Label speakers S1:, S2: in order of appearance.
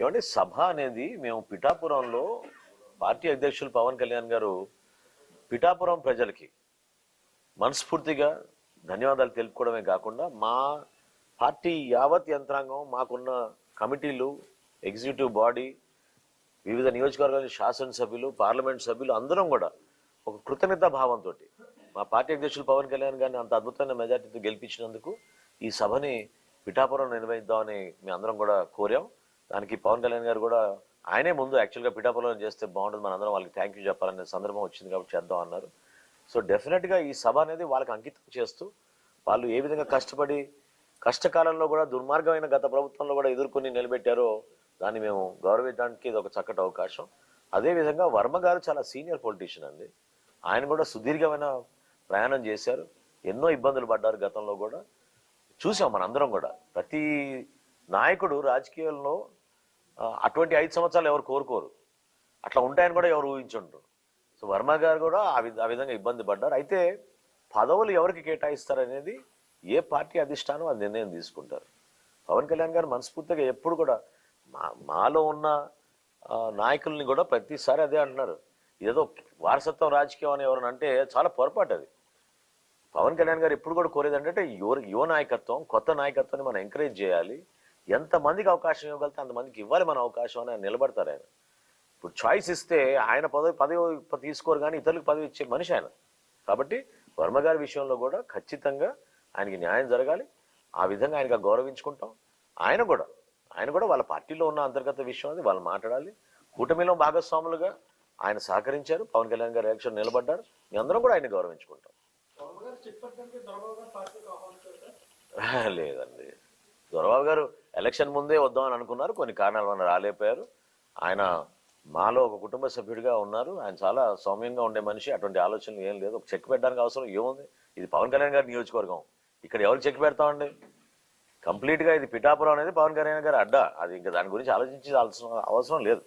S1: ఏమంటే సభ అనేది మేము పిఠాపురంలో పార్టీ అధ్యక్షులు పవన్ కళ్యాణ్ గారు పిఠాపురం ప్రజలకి మనస్ఫూర్తిగా ధన్యవాదాలు తెలుపుకోవడమే కాకుండా మా పార్టీ యావత్ యంత్రాంగం మాకున్న కమిటీలు ఎగ్జిక్యూటివ్ బాడీ వివిధ నియోజకవర్గాల శాసనసభ్యులు పార్లమెంట్ సభ్యులు అందరం కూడా ఒక కృతజ్ఞత భావంతో మా పార్టీ అధ్యక్షులు పవన్ కళ్యాణ్ గారిని అంత అద్భుతమైన మెజార్టీతో గెలిపించినందుకు ఈ సభని పిఠాపురం నిర్వహిద్దామని మేము అందరం కూడా కోరాం. దానికి పవన్ కళ్యాణ్ గారు కూడా ఆయనే ముందు యాక్చువల్గా పిఠాపురం చేస్తే బాగుంటుంది మన అందరం వాళ్ళకి థ్యాంక్ యూ చెప్పాలనే సందర్భం వచ్చింది కాబట్టి చేద్దాం అన్నారు. సో డెఫినెట్గా ఈ సభ అనేది వాళ్ళకి అంకితం చేస్తూ వాళ్ళు ఏ విధంగా కష్టపడి కష్టకాలంలో కూడా దుర్మార్గమైన గత ప్రభుత్వంలో కూడా ఎదుర్కొని నిలబెట్టారో దాన్ని మేము గౌరవించడానికి ఇది ఒక చక్కటి అవకాశం. అదేవిధంగా వర్మ గారు చాలా సీనియర్ పొలిటీషియన్ అండి. ఆయన కూడా సుదీర్ఘమైన ప్రయాణం చేశారు. ఎన్నో ఇబ్బందులు పడ్డారు గతంలో కూడా. చూసాం మనందరం కూడా. ప్రతి నాయకుడు రాజకీయాల్లో అటువంటి ఐదు సంవత్సరాలు ఎవరు కోరుకోరు. అట్లా ఉంటాయని కూడా ఎవరు ఊహించుంటారు సో వర్మ గారు కూడా ఆ ఆ విధంగా ఇబ్బంది పడ్డారు. అయితే పదవులు ఎవరికి కేటాయిస్తారు అనేది ఏ పార్టీ అధిష్టానం అది నిర్ణయం తీసుకుంటారు. పవన్ కళ్యాణ్ గారు మనస్ఫూర్తిగా ఎప్పుడు కూడా మా మాలో ఉన్న నాయకుల్ని కూడా ప్రతిసారి అదే అంటున్నారు. ఏదో వారసత్వం రాజకీయం అని ఎవరైనా అంటే చాలా పొరపాటు అది పవన్ కళ్యాణ్ గారు ఎప్పుడు కూడా కోరేది అంటే యువ యువ నాయకత్వం కొత్త నాయకత్వాన్ని మనం ఎంకరేజ్ చేయాలి. ఎంతమందికి అవకాశం ఇవ్వగలితే అంతమందికి ఇవ్వాలి మన అవకాశం అని ఆయన నిలబడతారు ఆయన. ఇప్పుడు చాయిస్ ఇస్తే ఆయన పదవి పదవి తీసుకోరు కానీ ఇతరులకు పదవి ఇచ్చే మనిషి ఆయన. కాబట్టి వర్మ గారి విషయంలో కూడా ఖచ్చితంగా ఆయనకి న్యాయం జరగాలి. ఆ విధంగా ఆయనగా గౌరవించుకుంటాం. ఆయన కూడా ఆయన కూడా వాళ్ళ పార్టీలో ఉన్న అంతర్గత విషయం అది వాళ్ళు మాట్లాడాలి. కూటమిలో భాగస్వాములుగా ఆయన సహకరించారు. పవన్ కళ్యాణ్ గారు ఎలక్షన్ నిలబడ్డారు. మీ అందరం కూడా ఆయన గౌరవించుకుంటాం. లేదండి. దొరబాబు గారు ఎలక్షన్ ముందే వద్దామని అనుకున్నారు. కొన్ని కారణాల వల్ల రాలేకపోయారు. ఆయన మాలో ఒక కుటుంబ సభ్యుడిగా ఉన్నారు. ఆయన చాలా సౌమ్యంగా ఉండే మనిషి. అటువంటి ఆలోచనలు ఏం లేదు. ఒక చెక్ పెట్టడానికి అవసరం ఏముంది? ఇది పవన్ కళ్యాణ్ గారి నియోజకవర్గం. ఇక్కడ ఎవరు చెక్ పెడతామండి? కంప్లీట్గా ఇది పిఠాపురం అనేది పవన్ కళ్యాణ్ గారి అడ్డా. అది ఇంకా దాని గురించి ఆలోచించాల్సిన అవసరం లేదు.